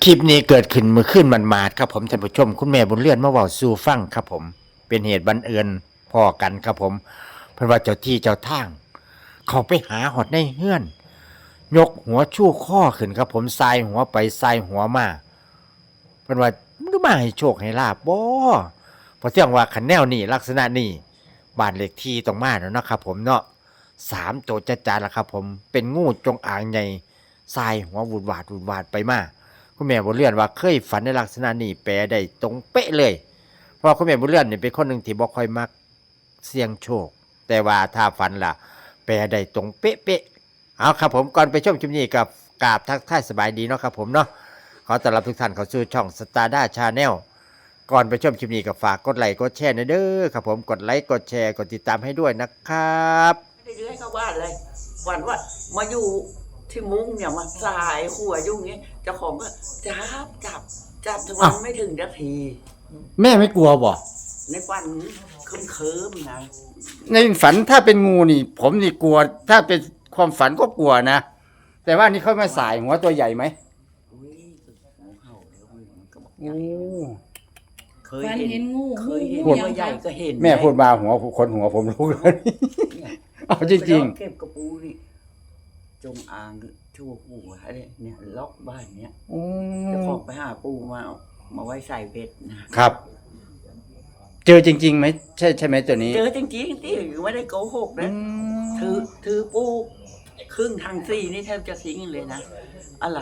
คลิปนี้เกิดขึ้นเมื่อคืนมันมาดครับผมท่านผู้ชม คุณแม่บุญเลื่อนมาเว้าสู่ฟังครับผม เป็นเหตุบังเอิญพอกันครับผม เพิ่นว่าเจ้าที่เจ้าทาง เขาไปหาหอดในเฮือน ยกหัวชู้ข้อขึ้นครับผมสายหัวไปสายหัวมาเพิ่นว่ามันมาให้โชคให้ลาบบ่เพราะเสียงว่าคันแนวนี้ลักษณะนี้บ้านเลขที่ต้องมาแล้วนะครับผมเนาะสามตัวจะจาละครับผมเป็นงูจงอางใหญ่สายหัววูดวาดวูดวาดไปมา คุณแม่บุญเลื่อนว่าเคยฝันในลักษณะนี้แปลได้ตรงเป๊ะเลย เพราะคุณแม่บุญเลื่อนเนี่ยเป็นคนหนึ่งที่บ่ค่อยมักเสี่ยงโชค แต่ว่าถ้าฝันล่ะ แปลได้ตรงเป๊ะๆเอาครับผมก่อนไปชมคลิปนี้กับกราบทักทายสบายดีเนาะครับผมเนาะขอต้อนรับทุกท่านเข้าสู่ช่องสตาร์ด้าชาแนลก่อนไปชมคลิปนี้ก็ฝากกดไลค์กดแชร์นะเด้อครับผมกดไลค์กดแชร์กดติดตามให้ด้วยนะครับไม่ได้เลื้อยเข้าบ้านเลยวันว่ามาอยู่ ที่มุ้งเนี่ยมาสายหัวยุ่งงี้เจ้าของก็จับจับจับถึงวันไม่ถึงนาทีแม่ไม่กลัวบ่ในวันเคิมเคิมๆนะในฝันถ้าเป็นงูนี่ ผมนี่กลัว ถ้าเป็นความฝันก็กลัวนะ แต่ว่านี่เขามาสายหัวตัวใหญ่ไหมอุ้ยงูเห่าเดี๋ยวมันก็บอกโอ้เคยฝันเห็เห็นนงูเคยเห็นงูตัวใหญ่ยังก็เห็นแม่พูดมาหัวคนหัวผมลุกเลยเนี่ยเอาจริงไปลอกเก็บกระปูนี่ จงอางชั่วหัวเนี่ยเนี่ยล็อกบ้านเนี่ยๆโอ้เจ้าของไปหาปูมาเอามาไว้ใส่เบ็ดนะครับ เจอจริงๆไหมใช่ใช่ไหมตัวนี้เจอจริงๆที่ไม่ได้โกหกนะถือถือปูครึ่งทางซี่นี่แทบจะทิ้งเลยนะอะไร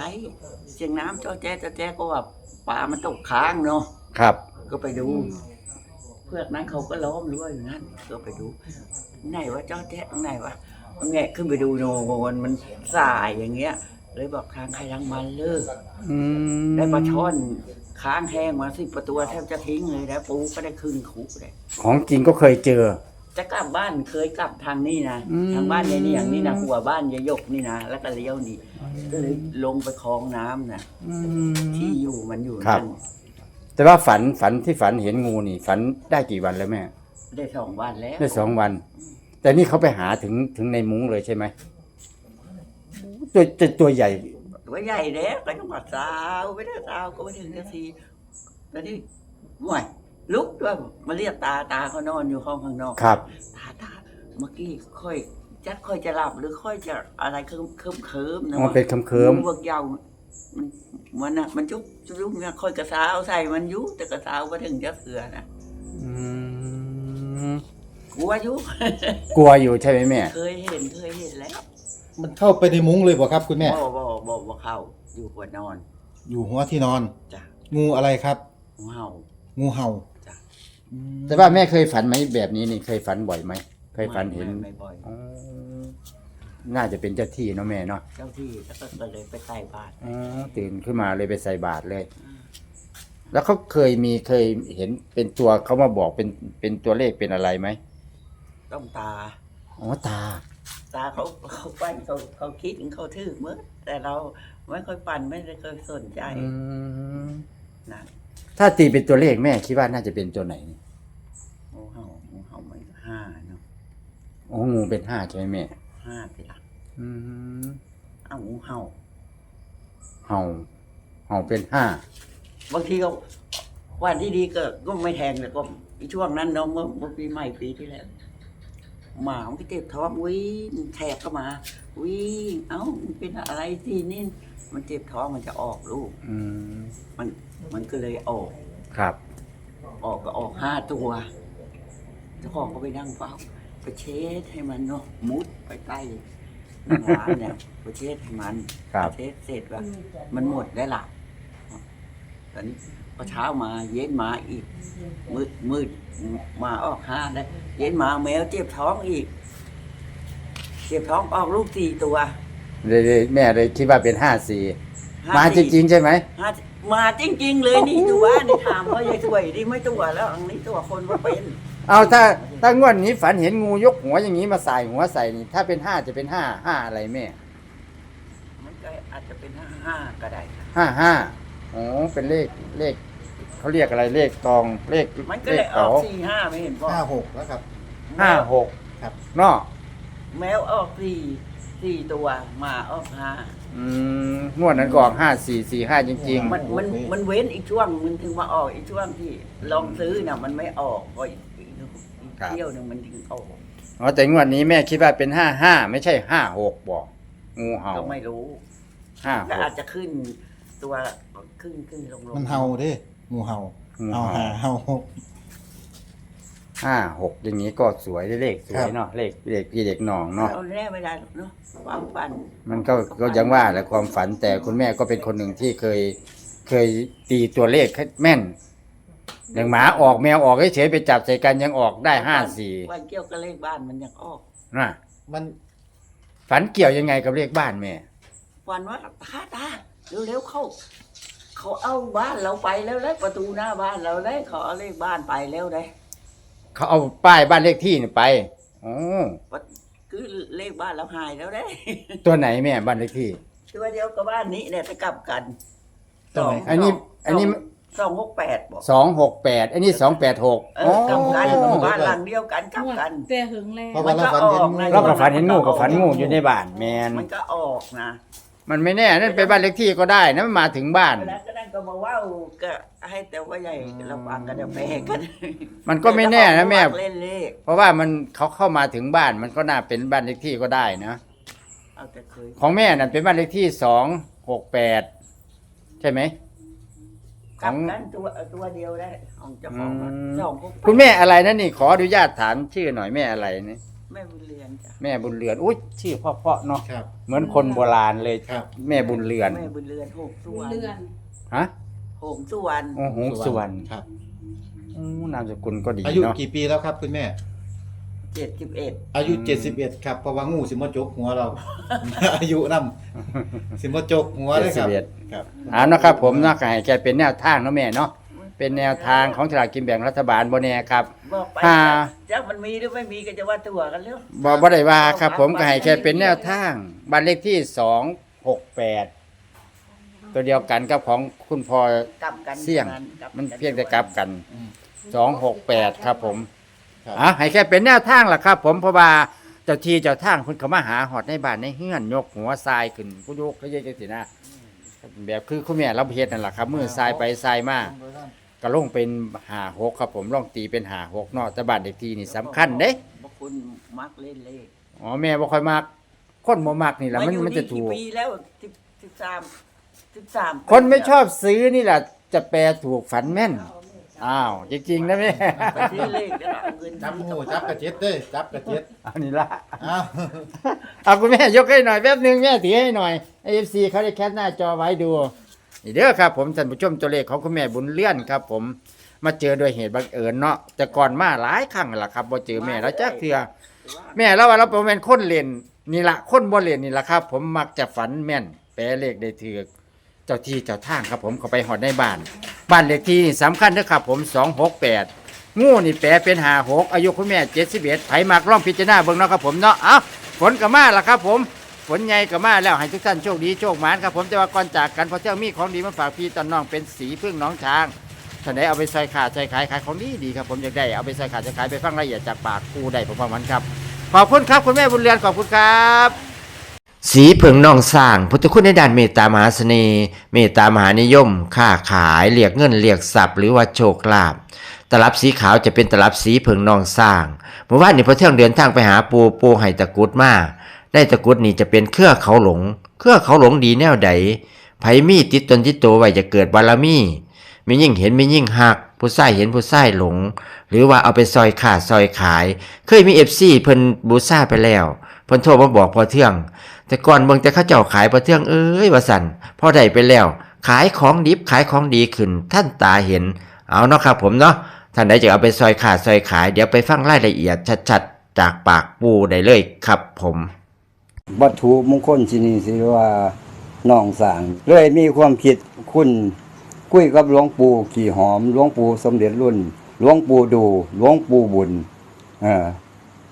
เสียงน้ำเจ้าแจ๊เจ้าแจ๊ก็ว่าปลามันตกค้างเนาะ ครับ ก็ไปดู เพื่อกนั้นเขาก็ล้อมรั้วอยู่นั่นก็ไปดู ไหนว่าเจ้าแจ๊ไหนวะ แงะขึ้นไปดูโนนมันสายอย่างเงี้ย เลยบอกทางใครทางมันเลิกอืมได้ปลาช่อนค้างแห้งมาสิประตูแทบจะทิ้งเลยแล้วปูก็ได้ครึ่งคุกเลยของจริงก็เคยเจอ จะกลับบ้านเคยกลับทางนี้นะอืม ทางบ้านยายนี่อย่างนี้นะหัวบ้านยายยกนี่นะแล้วก็เลี้ยวนี่ก็เลยลงไปคลองน้ำนะที่อยู่มันอยู่ครับ นั่นแต่ว่าฝันฝันที่ฝันเห็นงูนี่ ฝันได้กี่วันแล้วแม่ ได้สองวันแล้วได้สองวัน แต่นี่เขาไปหาถึงถึงในมุ้งเลยใช่ไหมตัวตัวตัวใหญ่ ตัวใหญ่แล้วก็ต้องมาสาวไม่ได้สาวก็ไม่ถึงนาทีตอนนี้ห่วยลุกด้วยมาเรียกตาตาเขานอนอยู่ห้องข้างนอกครับ ตาตาเมื่อกี้ค่อยจักค่อยจะหลับหรือค่อยจะอะไรเคิมเคิมเคิมๆนะมันเป็นเคิมเวิร์กยาวมันมันน่ะมันจุกจุกเนี่ยค่อยกระสาวใส่มันอยุแต่กระสาวมาถึงจะเสือนะๆอืม กลัวอยุกลัวอยู่ใช่ไหมแม่ เคยเห็นเคยเห็นแล้วมันเข้าไปในมุ้งเลยบ่ครับคุณแม่ บ่บ่บ่บ่เข้า อยู่หัวนอนอยู่หัวที่นอน จ้ะงูอะไรครับ งูเห่า งูเห่าจ้ะ อืมแต่ว่าแม่เคยฝันไหมแบบนี้นี่เคยฝันบ่อยไหมเคยฝันเห็นไม่ไม่บ่อย อ๋อน่าจะเป็นเจ้าที่เนาะแม่เนาะเจ้าที่แล้วก็ก็เลยไปใส่บาตรอ๋อตื่นขึ้นมาเลยไปใส่บาตรเลย แล้วเขาเคยมีเคยเห็นเป็นตัวเขามาบอกเป็นเป็นตัวเลขเป็นอะไรไหม ต้องตา อ๋อตา ตาเขาเขาปั้นเขาเขาคิดเขาถือเมื่อแต่เราไม่ค่อยปั่นไม่ได้เคยสนใจอืมนะถ้าตีเป็นตัวเลขแม่คิดว่าน่าจะเป็นตัวไหนงูเห่างูเห่ามันห้าเนาะอ๋องูเป็นห้าใช่ไหมแม่ ห้าสิละอืมอ้าวงูเห่า เห่าเห่าเป็นห้าบางทีก็วันที่ดีก็ก็ไม่แทงแต่ก็อีช่วงนั้นเนาะเมื่อเมื่อปีใหม่ปีที่แล้ว หมามันก็เจ็บท้องวิ่งแทกก็มา วิ่งเอ้ามันเป็นอะไรที่นี่มันเจ็บท้องมันจะออกลูก อืมมันมันก็เลยออก ครับ ออกก็ออกห้าตัวเจ้าของก็ไปนั่งเฝ้าไปเช็ดให้มันเนาะมุดไปใต้ร้านเนี่ยไปเช็ดให้มันครับ เช็ดเสร็จว่ามันหมดได้วละตอนนี้พ อเช้ามาเย็นมาอีก มืดมืดมาออกห้าได้เย็นมาแมวเจ็บท้องอีก เจ็บท้องออกลูกสี่ตัวเลยเลยแม่เลยคิดว่าเป็นห้าสี่ห้มาจสี่ริงๆใช่ไหมห้ามาจริง ๆ เลยนี่ดูว่านี่ถามเขายายสวยนี่ไม่ตัวแล้วอันนี้ตัวคนว่าเป็น เอาถ้าถ้างวดนี้ฝันเห็นงูยกหัวอย่างนี้มาใส่หัวใส่นี่ถ้าเป็นห้าจะเป็นห้าห้าอะไรแม่มันก็อาจจะเป็นห้าห้าก็ได้ครับห้าห้าอ๋อเป็นเลขเลข เขาเรียกอะไรเลขตองเลขมันก็เลเลขยอเต๋าอกสี่ห้าไม่เห็นพ่อห้าหกแล้วครับ ห้าหกครับ เนาะแมวออกสี่สี่ตัวหมาออกห้าอืมงวดนั้นก็ออกห้าสี่สี่ห้าจริง มันมันมันเว้นอีกช่วงมันถึงมาออกอีกช่วงที่ลองซื้อน่ะมันไม่ออกพออีกอีกเที่ยวหนึ่งมันถึงออกๆอ๋อแต่งวดนี้แม่คิดว่าเป็นห้าห้าไม่ใช่ห้าหกบอกงูเห่าก็ไม่รู้ห้าหก็กอาจจะขึ้นตัวขึ้นขึ้นลงลงมันเห่าเด้ งูเห่างูเอาเห่า หาเห่าห้าหกอย่างนี้ก็สวยได้เลขสวครัยบเนาะเลขเลขพี่เด็กหนองเนาะเอาแน่ไม่ได้หรอกเนาะความฝันมันก็ก็ยังว่าแหละความฝันแต่คุณแม่ก็เป็นคนหนึ่งที่เคย เคยตีตัวเลขให้แม่นอย่างหมาออกแมวออกเฉยๆไปจับใส่กันยังออกได้ห้าสี่วันเกี่ยวกับเลขบ้านมันยังออกนะมันฝันเกี่ยวยังไงกับเลขบ้านแม่ ฝันว่าตาตาเร็วๆเข้า เขาเอาบ้านเราไปแล้วเลยประตูหน้าบ้านเราเลยเขาเอาเลขบ้านไปแล้วเลยเขาเอาป้ายบ้านเลขที่นี่ไปอ๋อคือเลขบ้านเราหายแล้วเด้ตัวไหนแม่บ้านเลขที่ ตัวเดียวกับบ้านนี้เนี่ยจะกลับกันตัวไหน อันนี้อันนี้ สองหกแปดบอกสองหกแปดอันนี้สองแปดหกเออกลับกันบ้านหลังเดียวกันกลับกัน แต่หึงแล้ว เพราะว่าเราฝันเห็นงูเราก็ฝันเห็นงูกับฝันงูอยู่ในบ้านแมนมันก็ออกนะมันไม่แน่นั่นเป็นบ้านเลขที่ก็ได้นะมันมาถึงบ้านเวลาก็ นั่นก็มาว่าก็ให้แต่ว่าใหญ่เราฟังกันเดี๋ยวแพ้กันมันก็ไม่แน่นะแม่ เล่นเลขเพราะว่ามันเขาเข้ามาถึงบ้านมันก็น่าเป็นบ้านเลขที่ก็ได้นะเอาแต่เคยของแม่นั่นเป็นบ้านเลขที่สองหกแปดใช่ไหมกลับกันตัวตัวเดียวได้ของเจ้าของอะอืมสองหกแปดคุณแม่อะไรนั่นนี่ ขออนุญาตถามชื่อหน่อยแม่อะไรนี่แม่บุญเรือนจ้ะแม่บุญเรือนอุ้ยชื่อเพราะๆเนาะครับ เหมือนคนโบราณเลยครับ แม่บุญเรือน แม่บุญเรือนหกสุวรรณเลื่อน ฮะหงสุวรรณโอ้โหสุวรรณครับอู้นามสกุลก็ดีอายุเนาะกี่ปีแล้วครับคุณแม่ เจ็ดสิบเอ็ดอายุ 71 ครับเพราะว่างูสิมาจกหัวเรา อายุนํสิมาจกหัวเลยครับ71 ครับเอานะครับ ผมเนาะก็ให้แกเป็นแนวทางเนาะแม่เนาะเป็นแนวทางของสลากกินแบ่งรัฐบาลบนแน่ครับ บอกไปอ่า จ้ามันมีหรือไม่มีก็จะว่าตัวกันแล้วบ่บ่ได้ว่าครับ ผมก็ให้แค่เป็นแนวทางบ้านเลขที่สองหกแปด ตัวเดียวกันกับของคุณพ่อกลับกันเสี่ยง กลับมันเพียงแต่กลับกันสองหกแปดครับผมครับ อะให้แค่เป็นแนวทางล่ะครับ ผมเพราะว่าเจ้าที่เจ้าทางคุณเขามาหาหอดในบ้านในเฮือนยกหัวทรายขึ้นกูยกเขาเยอะจังสินะแบบคือคุณแม่เราเฮ็ดนั่นแหละครับมือทรายไปทรายมาก็ลงเป็นหาหกครับผมลองตีเป็นหาหกเนาะแต่บ้านเด็กที่นี่สำคัญเด้บางคนมักเล่นเลขอ๋อแม่บ่ค่อยมักคนบ่มักนี่แหละมันอยู่มันจะกี่ถูกปีแล้วสิบสิบสาม สิบสามคนไม่ชอบซื้อนี่แหละจะแปลถูกฝันแม่น อ้าว จริงๆนะแม่ไปซื้อเลขแล้วเอาเงินจับงูจับกระเจ็ดเด้ยจับกระเจ็ดอันนี้ละอ้าวเอาคุณแม่ยกให้หน่อยแป๊บหนึงแม่ถือให้หน่อย AFC เขาได้แคปหน้าจอไว้ดูนี่เด้อครับ ผมท่านผู้ชมตัวเลขของคุณแม่บุญเลื่อนครับ ผมมาเจอโดยเหตุบังเอิญเนาะแต่ก่อนมาหลายครั้งแล้วล่ะครับบ่เจอแม่แล้วจักเทื่อแม่แล้วว่าเราเป็นคนเล่นนี่ละคนบ่เล่นนี่ละครับ ผมมักจะฝันแม่น แปลเลขได้ถือเจ้าที่เจ้าทางครับผมเขาไปหอดในบ้าน บ้านเลขที่สำคัญนะครับผม 268 งูนี่แปลเป็น56อายุคุณแม่ 71ไผมักล่องพิจารณาเบิ่งเนาะครับผมเนาะเอ้าฝนก็มาแล้วครับผมฝนใหญ่ก็มาแล้วให้ทุกท่านโชคดีโชคหมานครับผมแต่ว่าก่อนจากกันพอเที่ยงมีของดีมาฝากพี่ตอนน้องเป็นสีพึ่งน้องช้างท่านใดเอาไปใส่ขาใส่ขายขายของดีดีครับผมอยากได้เอาไปใส่ขาใส่ขายไปฟังรายละเอียดจากปากครูได้ผมว่ามันครับ ขอบคุณครับคุณแม่บุญเรือนขอบคุณครับ สีเผิงนองสร้าง พุทธคุณในด้านเมตตามหาเสน่ห์เมตตามหานิยม ค้าขายเรียกเงินเรียกทรัพย์หรือว่าโชคลาภตลับสีขาวจะเป็นตลับสีเผิงนองสร้างเมื่อวานนี้พอเที่ยงเดินทางไปหาปูปูไห้ตะกุดมาได้ตะกุดนี่จะเป็นเครือเขาหลง เครือเขาหลงดีแนวใดไผมีติดตนติดตัวไว้จะเกิดบารมีมียิ่งเห็นมียิ่งหัก ผู้ใส่เห็นผู้ใส่หลง หรือว่าเอาไปซอยขาดซอยขาย เคยมีเอฟซีเพิ่นบูซ่าไปแล้ว พิ่นโทรมาบอกพอเที่ยง แต่ก่อนเบิ่งแต่เขาเจ้าขายพอเที่ยงเอ้ยว่าสันพอได้ไปแล้ว ขายของดิบขายของดีขึ้น ท่านตาเห็น เอาเนาะครับผมเนาะท่านใดจะเอาไปซอยขาดซอยขาย เดี๋ยวไปฟังรายละเอียดชัดๆ จากปากปูได้เลยครับผม วัตถุมงคลที่นี่สิว่าน้องสางเลยมีความคิดคุณคุยกับหลวงปู่ขี่หอมหลวงปู่สมเด็จรุ่นหลวงปู่ดูหลวงปู่บุญออ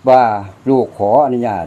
ว่าลูกขออนุญาต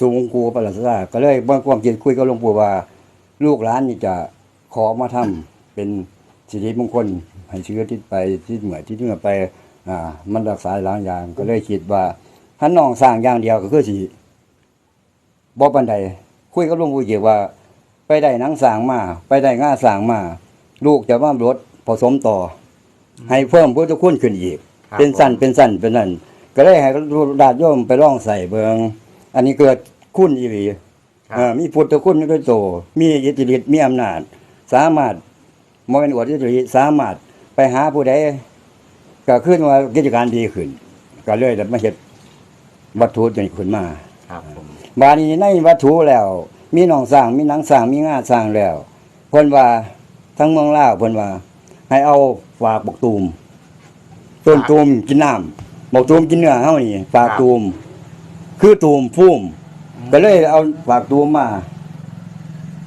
สูงกูประหลาดซาก็เลยบ่ความคิดคุยกับหลวงปู่ว่า ลูกหลานนี่จะขอมาทำเป็นสิริมงคลให้เชื้อที่ไปที่เหมือที่เหนือไปอ่ามันรักษาหลายอย่าง ก็เลยคิดว่าถ้าน้องสร้างอย่างเดียวก็คือสิบ่ปานใดคุยกับหลวงปู่เกี่ยวว่า ไปได้หนังสร้างมา ไปได้ง่าสร้างมา ลูกจะว่ารถผสมต่ออให้เพิ่มพุทธคุณขึ้นอีกครับเป็นสั้นเป็นสั้นเป็นนั่นก็เลยให้ดาดโยมไปล่องใส่เบิง อันนี้เกิดคุณอีหลีครับ เอ่อมีพุทธคุณด้วยโต มีอิทธิฤทธิ์มีอำนาจ สามารถมเป็นอวดอิทธิฤทธิ์สามารถไปหาผู้ใดก็ขึ้นว่ากิจการดีขึ้น ก็เลยได้มาเฮ็ดวัตถุนี้ขึ้นมา ครับผมบาดนี้ในวัตถุแล้ว มีหนองสร้างมีหนังสร้างมีงาสร้างแล้วเพิ่นว่าทั้งเมืองลาวเพิ่นว่า ให้เอาฝากบกตูมต้นตูมกินน้ำบกตูมกินเนื้อเฮานี่ฝากตูม คือตูมพุ่มก็เลยเอาฝากตูมมา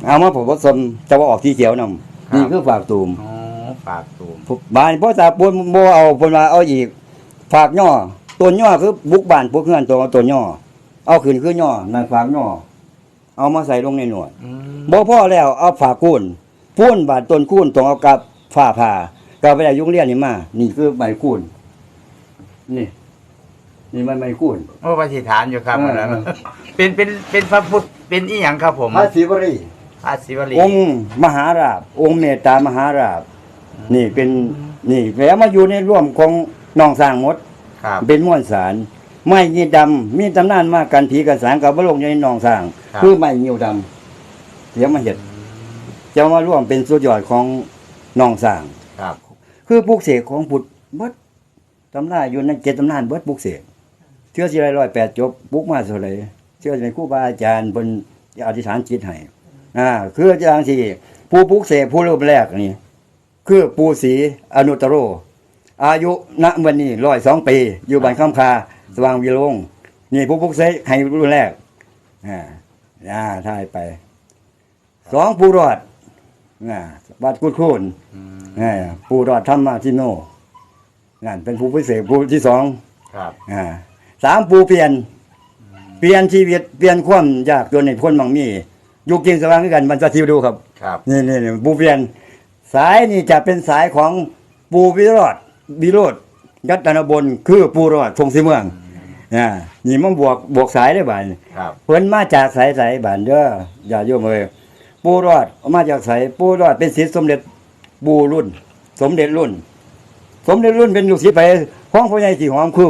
เอามาผสมจะว่าออกที่เขียวนำนี่คือฝากตูมอ๋อฝากตูมบานพ่อตาปนบ่เอาเพิ่นว่าเอาอีก ฝากย่อต้นย่อคือบุกบ้านพวกเฮือนตัวต้นย่อเอาขึ้นคือย่อนั่นฝากย่อเอามาใส่ลงในหนวด อืมบ่พอแล้วเอาฝากคูนพูนบาดต้นคูนต้องเอากับฝ้าผ่าก็ไปได้ยุงเรียนนี่มา นี่คือใบคูนนี่ นี่มันใบคูนโอ้ปฏิฐานอยู่ครับเอออันนั้นเออเป็นเป็นเป็นพระพุทธเป็นอีหยังครับผมพระศิวรีพระศิวลีองค์มหาราบ องค์เมตตามหาราบ นี่เป็นนี่แล้วมาอยู่ในร่วมของน้องสร้างหมด ครับเป็นม้วนสาร ไม้ยีดำมีตำนานมากกันผีกันสารกับบลงอยู่ในหนองสร้าง ครับคือไม้ยีดำเดี๋ยวมาเห็ดจะมาร่วมเป็นสุดยอดของหนองสร้าง ครับ คือปลูกเสกของพุทธเบิดตำนานอยู่ในเจ็ดตำนานเบิดปลูกเสก เชื่อสิไรร้อยแปดจบปลูกมาเท่าไหรเชื่อสิเป็นครูบาอาจารย์บนอธิษฐานจิตให้อ่าคืออาจารย์ที่ผู้ปลูกเสกผู้รูปแรกนี่ คือปูศรีอนุตตโร อายุณวันนี้ร้อยสองปี อยู่บ้านข้ามคา สว่างวิโรงนี่ผู้ปลุกเสกให้รุ่นแรกอ่าอ่าท่ายไปสองผู้รอดอ่าบัดกุดคูนอืมอ่าผู้รอดธรรมาทิโนนั่นเป็นผู้พิเศษผู้ที่สองครับอ่า สามผู้เปลี่ยน เปลี่ยนชีวิตเปลี่ยนความยากจนในพ้นบางมีอยู่กินสว่างด้วยกันบรรจทิวดูครับครับนี่นี่นี่ปูเปลี่ยน สายนี่จะเป็นสายของปูวิโรธวิโรธยัตนบนคือปูรอดทงสีเมืองอ่านี่มันบวกบวกสายได้บ่ายครับเพิ่นมาจากสายสายบ้านเด้ออย่าโยมเอ้ยปูรอดมาจากสายปูรอดเป็นศิษย์สมเด็จปูรุ่น สมเด็จรุ่น สมเด็จรุ่นเป็นลูกศิษย์ไปของพ่อใหญ่ที่หอมคือ